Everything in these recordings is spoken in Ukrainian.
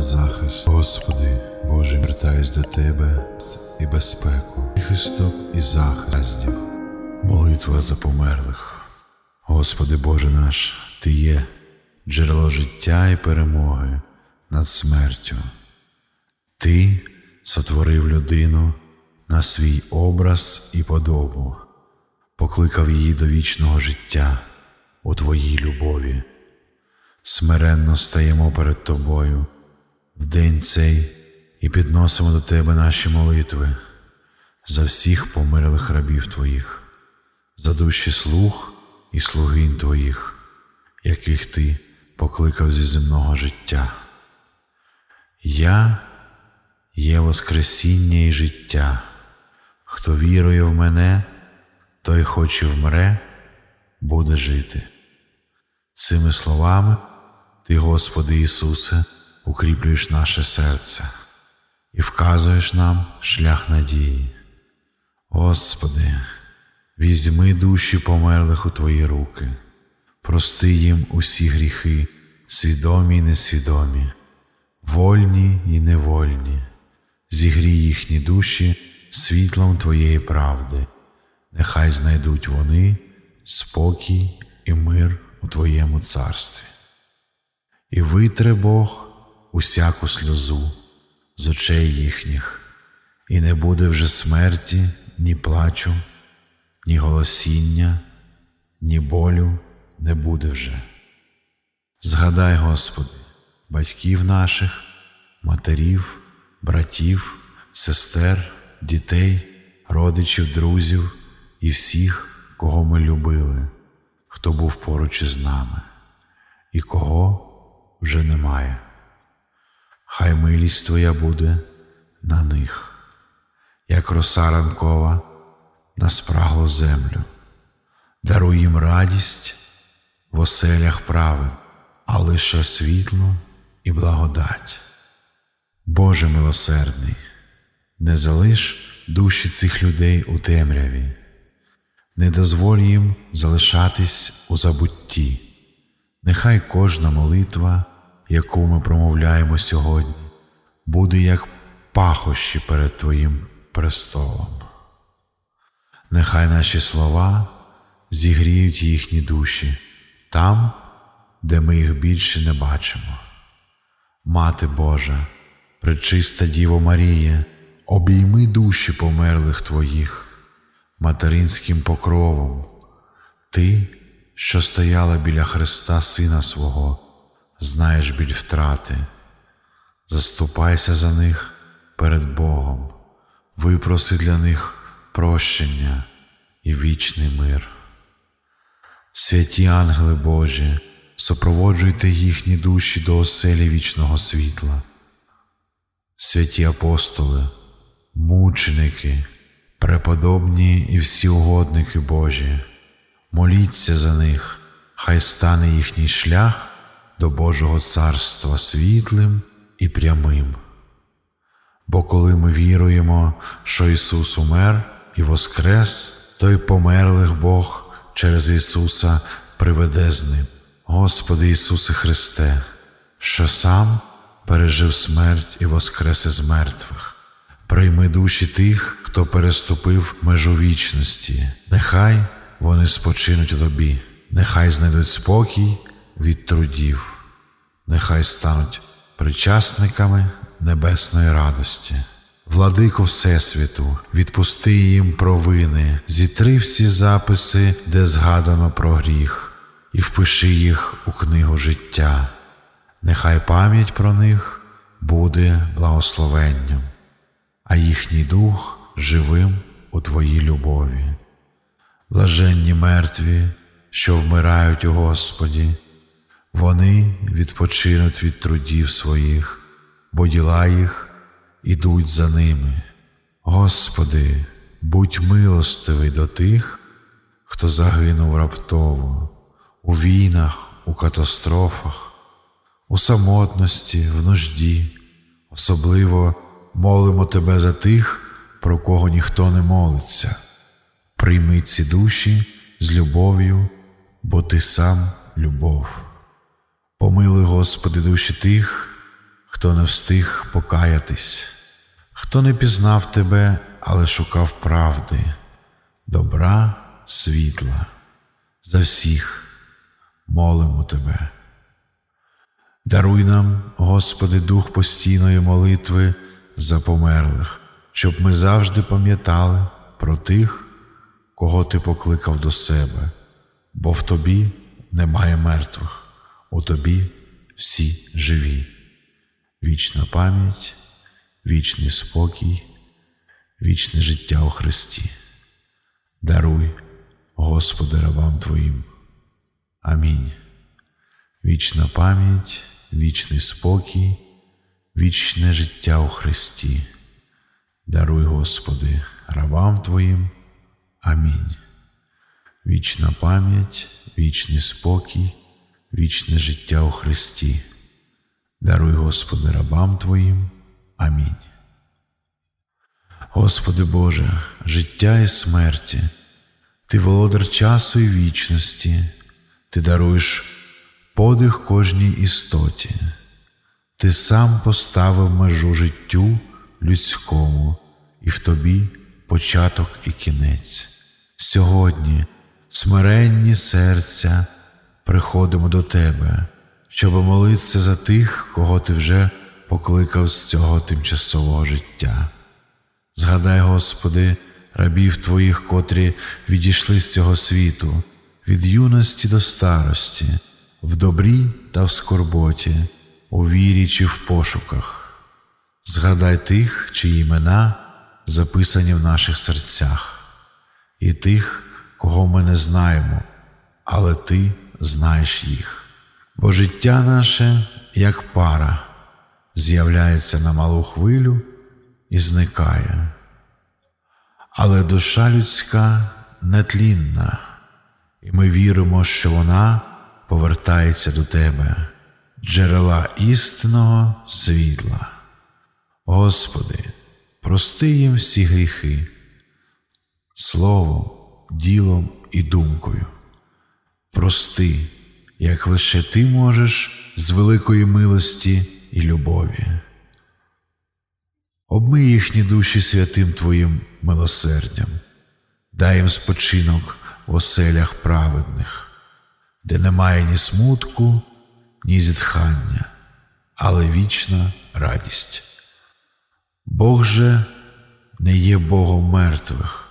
захист. Господи, Боже, вертаюсь до Тебе і безпеку, і хисток і захистів. Молитва за померлих. Господи Боже наш, Ти є джерело життя і перемоги над смертю. Ти сотворив людину на свій образ і подобу, покликав її до вічного життя у Твоїй любові. Смиренно стаємо перед Тобою в день цей і підносимо до Тебе наші молитви за всіх померлих рабів Твоїх, за душі слуг і слугинь Твоїх, яких Ти покликав зі земного життя. Я є Воскресіння і життя. Хто вірує в мене, той хоч і вмре, буде жити. Цими словами Ти, Господи Ісусе, укріплюєш наше серце і вказуєш нам шлях надії. Господи, візьми душі померлих у Твої руки, прости їм усі гріхи, свідомі й несвідомі, вольні й невольні, зігрій їхні душі світлом Твоєї правди, нехай знайдуть вони спокій і мир у Твоєму царстві. І витре Бог усяку сльозу з очей їхніх, і не буде вже смерті, ні плачу, ні голосіння, ні болю не буде вже. Згадай, Господи, батьків наших, матерів, братів, сестер, дітей, родичів, друзів і всіх, кого ми любили, хто був поруч із нами, і кого вже немає. Хай милість Твоя буде на них, як роса ранкова на спраглу землю, даруй їм радість в оселях правил, а лише світло і благодать. Боже милосердний, не залиш душі цих людей у темряві, не дозволь їм залишатись у забутті. Нехай кожна молитва, яку ми промовляємо сьогодні, буде як пахощі перед Твоїм престолом. Нехай наші слова зігріють їхні душі там, де ми їх більше не бачимо. Мати Божа, пречиста Діво Марія, обійми душі померлих Твоїх материнським покровом. Ти, що стояла біля Христа Сина свого, знаєш біль втрати. Заступайся за них перед Богом, випроси для них прощення і вічний мир. Святі ангели Божі, супроводжуйте їхні душі до оселі вічного світла. Святі апостоли, мученики, преподобні і всі угодники Божі, моліться за них, хай стане їхній шлях до Божого царства світлим і прямим. Бо коли ми віруємо, що Ісус умер і воскрес, то й померлих Бог через Ісуса приведе з ним. Господи Ісусе Христе, що сам пережив смерть і воскрес із мертвих. Прийми душі тих, хто переступив межу вічності, нехай вони спочинуть у тобі, нехай знайдуть спокій від трудів, нехай стануть причасниками небесної радості. Владико Всесвіту, відпусти їм провини, зітри всі записи, де згадано про гріх, і впиши їх у книгу життя. Нехай пам'ять про них буде благословенням, а їхній дух живим у Твоїй любові. Блаженні мертві, що вмирають у Господі, вони відпочинуть від трудів своїх, бо діла їх ідуть за ними. Господи, будь милостивий до тих, хто загинув раптово, у війнах, у катастрофах, у самотності, в нужді, особливо молимо Тебе за тих, про кого ніхто не молиться. Прийми ці душі з любов'ю, бо Ти сам любов. Помилуй, Господи, душі тих, хто не встиг покаятись, хто не пізнав тебе, але шукав правди, добра, світла. За всіх молимо тебе. Даруй нам, Господи, дух постійної молитви за померлих, щоб ми завжди пам'ятали про тих, кого Ти покликав до себе, бо в Тобі немає мертвих, у Тобі всі живі. Вічна пам'ять, вічний спокій, вічне життя у Христі. Даруй, Господи, рабам Твоїм. Амінь. Вічна пам'ять, вічний спокій, вічне життя у Христі. Даруй, Господи, рабам Твоїм. Амінь. Вічна пам'ять, вічний спокій, вічне життя у Христі. Даруй, Господи, рабам Твоїм. Амінь. Господи Боже, життя і смерті, Ти володар часу і вічності, Ти даруєш подих кожній істоті, Ти сам поставив межу життю людському, і в тобі початок і кінець. Сьогодні, смиренні серця, приходимо до Тебе, щоб молитися за тих, кого Ти вже покликав з цього тимчасового життя. Згадай, Господи, рабів Твоїх, котрі відійшли з цього світу, від юності до старості, в добрі та в скорботі, у вірі чи в пошуках. Згадай тих, чиї імена записані в наших серцях, і тих, кого ми не знаємо, але Ти знаєш їх. Бо життя наше, як пара, з'являється на малу хвилю і зникає. Але душа людська нетлінна, і ми віримо, що вона повертається до Тебе, джерела істинного світла. Господи, прости їм всі гріхи, словом, ділом і думкою. Прости, як лише Ти можеш з великої милості і любові. Обмий їхні душі святим Твоїм милосердям, дай їм спочинок в оселях праведних, де немає ні смутку, ні зітхання, але вічна радість. Бог же не є Богом мертвих,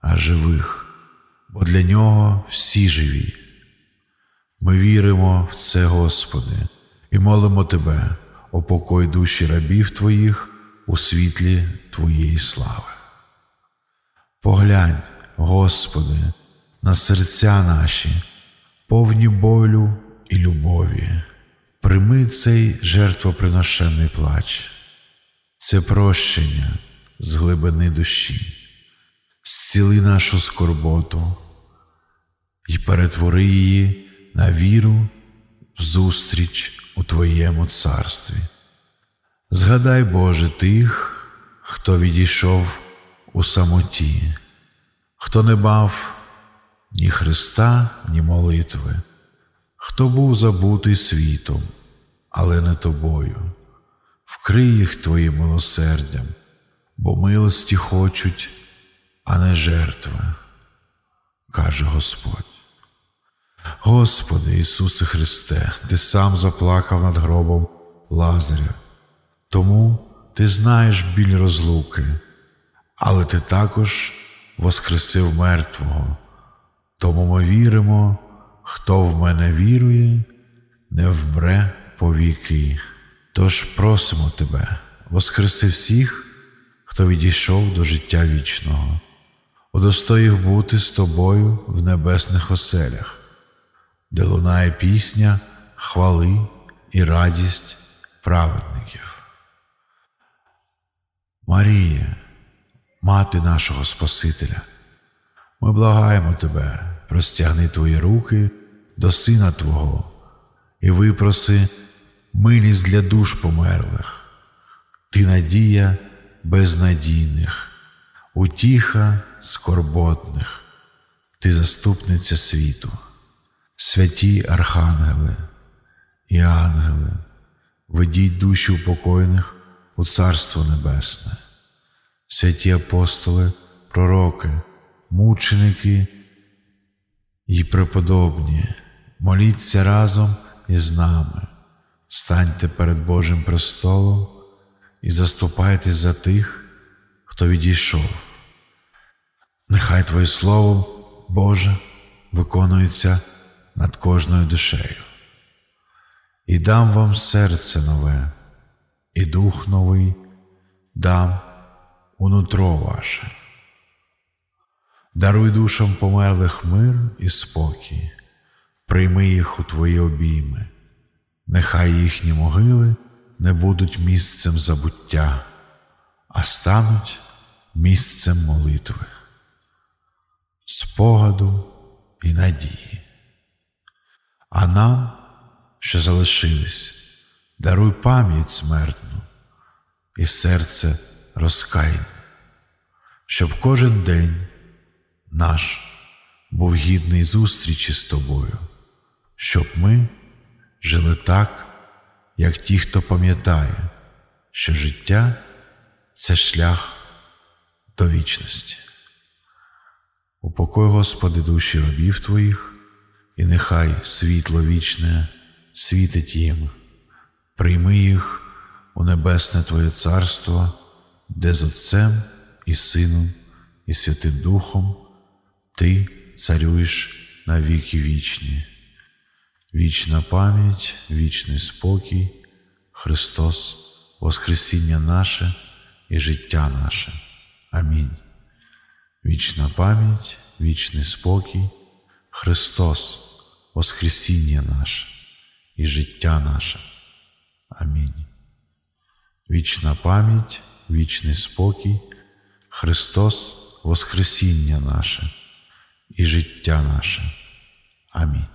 а живих, бо для нього всі живі. Ми віримо в це, Господи, і молимо Тебе, о покой душі рабів Твоїх у світлі Твоєї слави. Поглянь, Господи, на серця наші, повні болю і любові, прийми цей жертвоприношений плач, це прощення з глибини душі, зціли нашу скорботу і перетвори її на віру в зустріч у Твоєму царстві. Згадай, Боже, тих, хто відійшов у самоті, хто не бав ні Христа, ні молитви, хто був забутий світом, але не тобою. Вкрий їх Твоїм милосердям, бо милості хочуть, а не жертви, каже Господь. Господи Ісусе Христе, Ти сам заплакав над гробом Лазаря. Тому ти знаєш біль розлуки, але ти також воскресив мертвого. Тому ми віримо, хто в мене вірує, не вмре повіки. Тож просимо тебе, воскреси всіх, хто відійшов до життя вічного, удостой їх бути з тобою в небесних оселях, де лунає пісня, хвали і радість праведників. Марія, мати нашого Спасителя, ми благаємо Тебе, простягни Твої руки до Сина Твого і випроси милість для душ померлих, Ти надія безнадійних, утіха скорботних, Ти заступниця світу, святі архангели і ангели, ведіть душі упокоєних у Царство Небесне. Святі апостоли, пророки, мученики і преподобні, моліться разом із нами, станьте перед Божим престолом і заступайтесь за тих, хто відійшов. Нехай Твоє Слово, Боже, виконується над кожною душею. І дам вам серце нове, і дух новий дам у нутро ваше. Даруй душам померлих мир і спокій, прийми їх у твої обійми, нехай їхні могили не будуть місцем забуття, а стануть місцем молитви, спогаду і надії. А нам, що залишились, даруй пам'ять смертну і серце розкаяння, щоб кожен день наш був гідний зустрічі з тобою, щоб ми жили так, як ті, хто пам'ятає, що життя це шлях до вічності. Упокой, Господи, душі рабів Твоїх, і нехай світло вічне світить їм, прийми їх у небесне Твоє Царство, де з Отцем і Сином, і Святим Духом Ти царюєш на віки вічні. Вічна пам'ять, вічний спокій, Христос, Воскресіння наше і життя наше. Амінь. Вічна пам'ять, вічний спокій, Христос, Воскресіння наше і життя наше. Амінь. Вічна пам'ять, вічний спокій, Христос, Воскресіння наше і життя наше. Амінь.